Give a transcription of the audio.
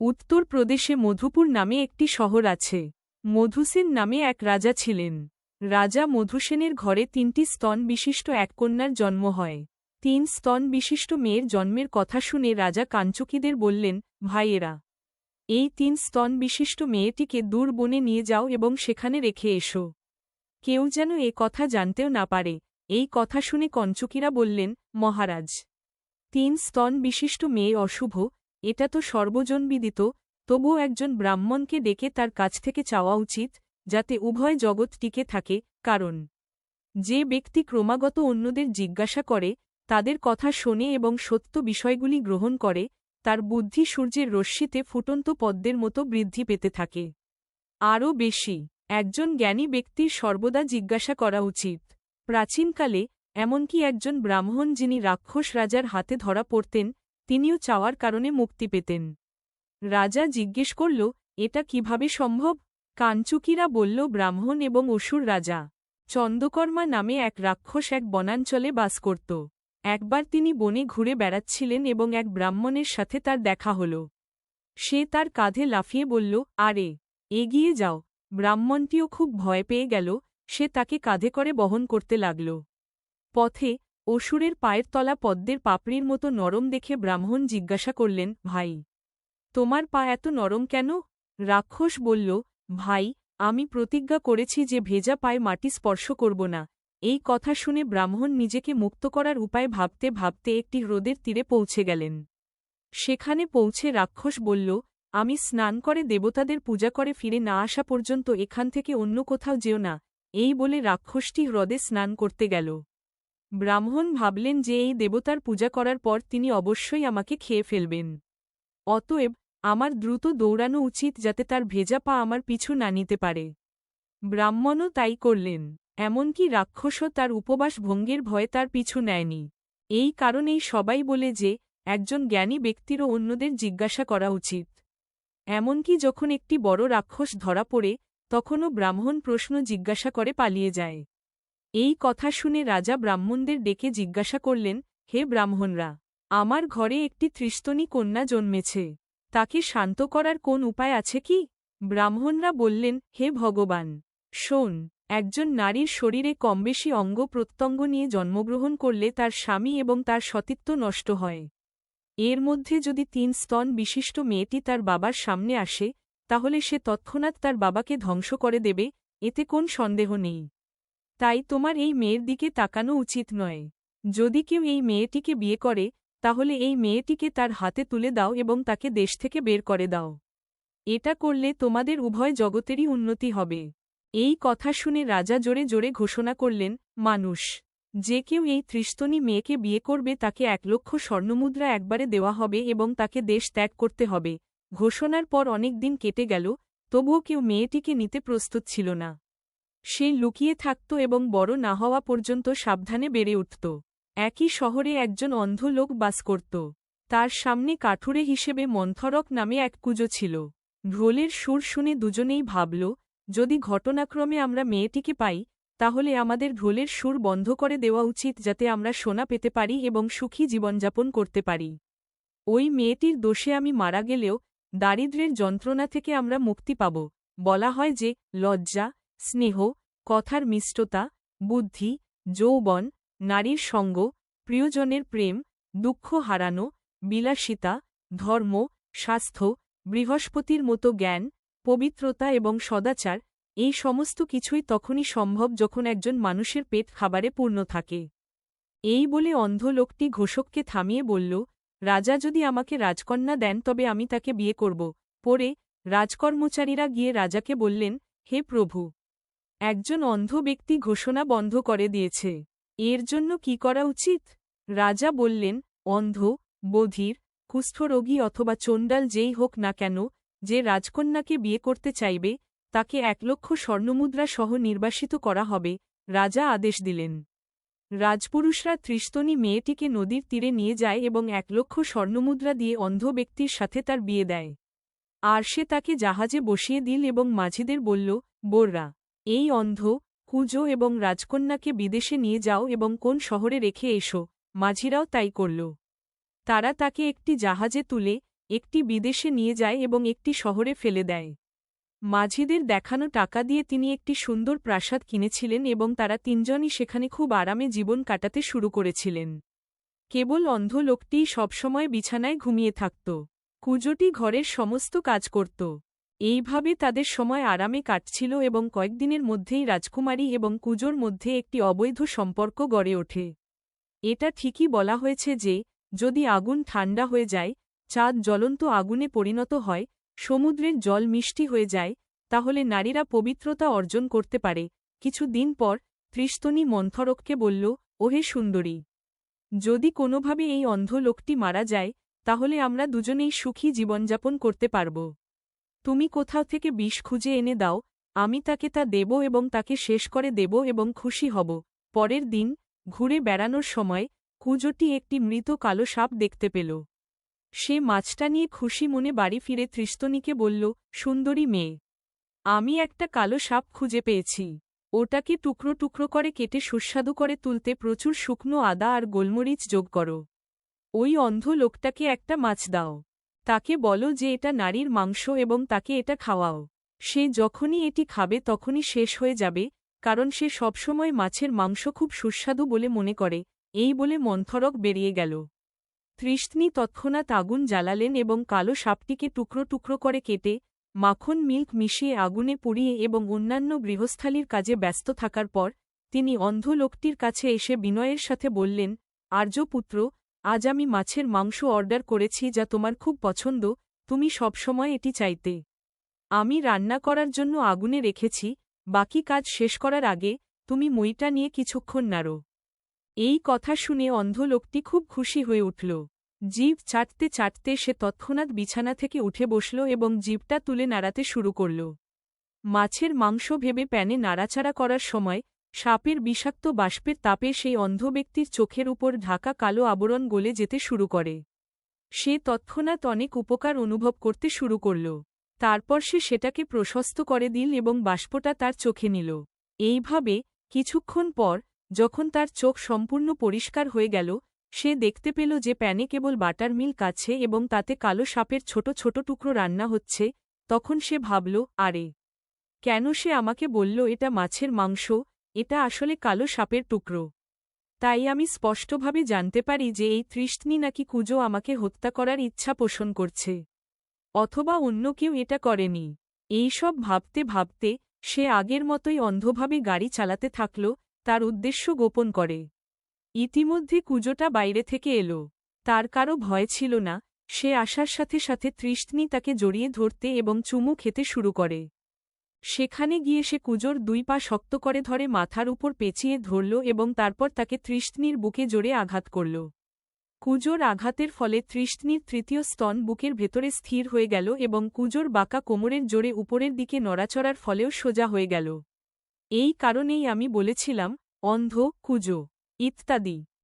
উত্তর প্রদেশে মধুপুর নামে একটি শহর আছে। মধুসেন নামে এক রাজা ছিলেন। রাজা মধুসেনের ঘরে তিনটি স্তন বিশিষ্ট এক কন্যার জন্ম হয়। তিন স্তন বিশিষ্ট মেয়ের জন্মের কথা শুনে রাজা কাঞ্চুকিদের বললেন, ভাইয়েরা, এই তিন স্তন বিশিষ্ট মেয়েটিকে দূর বনে নিয়ে যাও এবং সেখানে রেখে এসো। কেউ যেন এ কথা জানতেও না পারে। এই কথা শুনে কঞ্চুকিরা বললেন, মহারাজ, তিন স্তন বিশিষ্ট মেয়ে অশুভ এটা তো সর্বজনবিদিত, তবুও একজন ব্রাহ্মণকে ডেকে তার কাছ থেকে চাওয়া উচিত, যাতে উভয় জগৎ টিকে থাকে, কারণ যে ব্যক্তি ক্রমাগত অন্যদের জিজ্ঞাসা করে, তাদের কথা শোনে এবং সত্য বিষয়গুলি গ্রহণ করে, তার বুদ্ধি সূর্যের রশ্মিতে ফুটন্ত পদ্মের মতো বৃদ্ধি পেতে থাকে। আরও বেশি, একজন জ্ঞানী ব্যক্তির সর্বদা জিজ্ঞাসা করা উচিত, প্রাচীনকালে, এমনকি একজন ব্রাহ্মণ যিনি রাক্ষস রাজার হাতে ধরা পড়তেন তিনিও চাওয়ার কারণে মুক্তি পেতেন। রাজা জিজ্ঞেস করল, এটা কীভাবে সম্ভব? কাঞ্চুকিরা বলল, ব্রাহ্মণ এবং অসুর রাজা। চন্দকর্মা নামে এক রাক্ষস এক বনাঞ্চলে বাস করত। একবার তিনি বনে ঘুরে বেড়াচ্ছিলেন এবং এক ব্রাহ্মণের সাথে তার দেখা হল। সে তার কাঁধে লাফিয়ে বলল, আরে, এগিয়ে যাও। ব্রাহ্মণটিও খুব ভয় পেয়ে গেল। সে তাকে কাঁধে করে বহন করতে লাগল। পথে অসুরের পায়ের তলা পদ্মের পাপড়ির মতো নরম দেখে ব্রাহ্মণ জিজ্ঞাসা করলেন, ভাই, তোমার পা এত নরম কেন? রাক্ষস বলল, ভাই, আমি প্রতিজ্ঞা করেছি যে ভেজা পায়ে মাটি স্পর্শ করব না। এই কথা শুনে ব্রাহ্মণ নিজেকে মুক্ত করার উপায় ভাবতে ভাবতে একটি হ্রদের তীরে পৌঁছে গেলেন। সেখানে পৌঁছে রাক্ষস বলল, আমি স্নান করে দেবতাদের পূজা করে ফিরে না আসা পর্যন্ত এখান থেকে অন্য কোথাও যেও না। এই বলে রাক্ষসটি হ্রদে স্নান করতে গেল। ব্রাহ্মণ ভাবলেন যে এই দেবতার পূজা করার পর তিনি অবশ্যই আমাকে খেয়ে ফেলবেন। অতএব, আমার দ্রুত দৌড়ানো উচিত যাতে তার ভেজা পা আমার পিছু না নিতে পারে। ব্রাহ্মণও তাই করলেন, এমনকি রাক্ষসও তার উপবাস ভঙ্গের ভয়ে তার পিছু নেয়নি। এই কারণেই সবাই বলে যে, একজন জ্ঞানী ব্যক্তিরও অন্যদের জিজ্ঞাসা করা উচিত। এমনকি যখন একটি বড় রাক্ষস ধরা পড়ে, তখনও ব্রাহ্মণ প্রশ্ন জিজ্ঞাসা করে পালিয়ে যায়। এই কথা শুনে রাজা ব্রাহ্মণদের ডেকে জিজ্ঞাসা করলেন, হে ব্রাহ্মণরা, আমার ঘরে একটি ত্রিস্তনী কন্যা জন্মেছে, তাকে শান্ত করার কোন উপায় আছে কি? ব্রাহ্মণরা বললেন, হে ভগবান, শোন, একজন নারীর শরীরে কমবেশি অঙ্গ প্রত্যঙ্গ নিয়ে জন্মগ্রহণ করলে তার স্বামী এবং তার সতীত্ব নষ্ট হয়। এর মধ্যে যদি তিন স্তন বিশিষ্ট মেয়েটি তার বাবার সামনে আসে, তাহলে সে তৎক্ষণাৎ তার বাবাকে ধ্বংস করে দেবে, এতে কোন সন্দেহ নেই। তাই তোমার এই মেয়ের দিকে তাকানো উচিত নয়। যদি কেউ এই মেয়েটিকে বিয়ে করে, তাহলে এই মেয়েটিকে তার হাতে তুলে দাও এবং তাকে দেশ থেকে বের করে দাও। এটা করলে তোমাদের উভয় জগতেরই উন্নতি হবে। এই কথা শুনে রাজা জোরে জোরে ঘোষণা করলেন, মানুষ, যে কেউ এই ত্রিস্তনী মেয়েকে বিয়ে করবে তাকে এক লক্ষ স্বর্ণমুদ্রা একবারে দেওয়া হবে এবং তাকে দেশ ত্যাগ করতে হবে। ঘোষণার পর অনেক দিন কেটে গেল, তবুও কেউ মেয়েটিকে নিতে প্রস্তুত ছিল না। সে লুকিয়ে থাকত এবং বড় না হওয়া পর্যন্ত সাবধানে বেড়ে উঠত। একই শহরে একজন অন্ধ লোক বাস করত। তার সামনে কাঠুরে হিসেবে মন্থরক নামে এক কুজো ছিল। ঢোলের সুর শুনে দুজনেই ভাবল, যদি ঘটনাক্রমে আমরা মেয়েটিকে পাই, তাহলে আমাদের ঢোলের সুর বন্ধ করে দেওয়া উচিত যাতে আমরা সোনা পেতে পারি এবং সুখী জীবনযাপন করতে পারি। ওই মেয়েটির দোষে আমি মারা গেলেও দারিদ্রের যন্ত্রণা থেকে আমরা মুক্তি পাব। বলা হয় যে, লজ্জা স্নেহ, কথার মিষ্টতা, বুদ্ধি, যৌবন, নারীর সঙ্গ, প্রিয়জনের প্রেম, দুঃখ হারানো, বিলাসিতা, ধর্ম, স্বাস্থ্য, বৃহস্পতির মতো জ্ঞান, পবিত্রতা এবং সদাচার, এই সমস্ত কিছুই তখনই সম্ভব যখন একজন মানুষের পেট খাবারে পূর্ণ থাকে। এই বলে অন্ধ লোকটি ঘোষককে থামিয়ে বলল, রাজা যদি আমাকে রাজকন্যা দেন তবে আমি তাকে বিয়ে করব। পরে রাজকর্মচারীরা গিয়ে রাজাকে বললেন, হে প্রভু একজন অন্ধ ব্যক্তি ঘোষণা বন্ধ করে দিয়েছে। এর জন্য কি করা উচিত? রাজা বললেন, অন্ধ, বধির, কুষ্ঠরোগী অথবা চণ্ডাল যেই হোক না কেন, যে রাজকন্যাকে বিয়ে করতে চাইবে, তাকে এক লক্ষ স্বর্ণমুদ্রা সহ নির্বাসিত করা হবে, রাজা আদেশ দিলেন। রাজপুরুষরা ত্রিস্তনী মেয়েটিকে নদীর তীরে নিয়ে যায় এবং এক লক্ষ স্বর্ণমুদ্রা দিয়ে অন্ধ ব্যক্তির সাথে তার বিয়ে দেয়। আর সে তাকে জাহাজে বসিয়ে দিল এবং মাঝিদের বলল, বোররা এই অন্ধ, কুজো এবং রাজকন্যাকে বিদেশে নিয়ে যাও এবং কোন শহরে রেখে এসো, মাঝিরাও তাই করল। তারা তাকে একটি জাহাজে তুলে, একটি বিদেশে নিয়ে যায় এবং একটি শহরে ফেলে দেয়। মাঝিদের দেখানো টাকা দিয়ে তিনি একটি সুন্দর প্রাসাদ কিনেছিলেন এবং তারা তিনজনই সেখানে খুব আরামে জীবন কাটাতে শুরু করেছিলেন। কেবল অন্ধ লোকটিই সবসময় বিছানায় ঘুমিয়ে থাকত। কুজোটি ঘরের সমস্ত কাজ করত। এইভাবে তাদের সময় আরামে কাটছিল এবং কয়েকদিনের মধ্যেই রাজকুমারী এবং কুজোর মধ্যে একটি অবৈধ সম্পর্ক গড়ে ওঠে। এটা ঠিকই বলা হয়েছে যে, যদি আগুন ঠান্ডা হয়ে যায়, চাঁদ জ্বলন্ত আগুনে পরিণত হয়, সমুদ্রের জল মিষ্টি হয়ে যায়, তাহলে নারীরা পবিত্রতা অর্জন করতে পারে। কিছু দিন পর, ত্রিস্তনী মন্থরককে বলল, ওহে সুন্দরী! যদি কোনোভাবে এই অন্ধ লোকটি মারা যায়, তাহলে আমরা দুজনেই সুখী জীবনযাপন করতে পারব। তুমি কোথাও থেকে বিষ খুঁজে এনে দাও, আমি তাকে তা দেব এবং তাকে শেষ করে দেব এবং খুশি হব। পরের দিন, ঘুরে বেড়ানোর সময়, কুজোটি একটি মৃত কালো সাপ দেখতে পেল। সে মাছটা নিয়ে খুশি মনে বাড়ি ফিরে ত্রিস্তনীকে বলল, সুন্দরী মেয়ে, আমি একটা কালো সাপ খুঁজে পেয়েছি। ওটাকে টুকরো টুকরো করে কেটে সুস্বাদু করে তুলতে প্রচুর শুকনো আদা আর গোলমরিচ যোগ করো। ওই অন্ধ লোকটাকে একটা মাছ দাও। তাকে বলো যে এটা নারীর মাংস এবং তাকে এটা খাওয়াও। সে যখনই এটি খাবে তখনই শেষ হয়ে যাবে, কারণ সে সবসময় মাছের মাংস খুব সুস্বাদু বলে মনে করে, এই বলে মন্থরক বেরিয়ে গেল। তৃষ্ণী তৎক্ষণাৎ আগুন জ্বালালেন এবং কালো সাপটিকে টুকরো টুকরো করে কেটে, মাখন মিল্ক মিশিয়ে আগুনে পুড়িয়ে এবং অন্যান্য গৃহস্থালির কাজে ব্যস্ত থাকার পর, তিনি অন্ধ লোকটির কাছে এসে বিনয়ের সাথে বললেন আর্যপুত্র আজ আমি মাছের মাংস অর্ডার করেছি যা তোমার খুব পছন্দ, তুমি সবসময় এটি চাইতে। আমি রান্না করার জন্য আগুনে রেখেছি, বাকি কাজ শেষ করার আগে তুমি মইটা নিয়ে কিছুক্ষণ নাড়ো। এই কথা শুনে অন্ধ লোকটি খুব খুশি হয়ে উঠল। জীব চাটতে চাটতে সে তৎক্ষণাৎ বিছানা থেকে উঠে বসল এবং জীবটা তুলে নাড়াতে শুরু করল। মাছের মাংস ভেবে প্যানে নাড়াচাড়া করার সময় সাপের বিষাক্ত বাষ্পের তাপে সেই অন্ধ ব্যক্তির চোখের উপর ঢাকা কালো আবরণ গলে যেতে শুরু করে। সে তৎক্ষণাৎ অনেক উপকার অনুভব করতে শুরু করল। তারপর সে সেটাকে প্রশস্ত করে দিল এবং বাষ্পটা তার চোখে নিল। এইভাবে কিছুক্ষণ পর যখন তার চোখ সম্পূর্ণ পরিষ্কার হয়ে গেল, সে দেখতে পেল যে প্যানে কেবল বাটার মিল কাছে এবং তাতে কালো সাপের ছোট ছোট টুকরো রান্না হচ্ছে। তখন সে ভাবল, আরে, কেন সে আমাকে বলল এটা মাছের মাংস? এটা আসলে কালো সাপের টুকরো। তাই আমি স্পষ্টভাবে জানতে পারি যে এই তৃষ্ণি নাকি কুজো আমাকে হত্যা করার ইচ্ছা পোষণ করছে। অথবা অন্য কেউ এটা করেনি। এইসব ভাবতে ভাবতে সে আগের মতোই অন্ধভাবে গাড়ি চালাতে থাকল, তার উদ্দেশ্য গোপন করে। ইতিমধ্যে কুজোটা বাইরে থেকে এলো। তার কারও ভয় ছিল না, সে আসার সাথে সাথে তৃষ্ণি তাকে জড়িয়ে ধরতে এবং চুমু খেতে শুরু করে। সেখানে গিয়ে সে কুজোর দুই পা শক্ত করে ধরে মাথার উপর পেঁচিয়ে ধরল এবং তারপর তাকে তৃষ্ণির বুকে জোরে আঘাত করল। কুজোর আঘাতের ফলে তৃষ্ণির তৃতীয় স্তন বুকের ভেতরে স্থির হয়ে গেল এবং কুজোর বাঁকা কোমরের জোরে উপরের দিকে নড়াচড়ার ফলেও সোজা হয়ে গেল। এই কারণেই আমি বলেছিলাম, অন্ধ, কুজো, ইত্যাদি।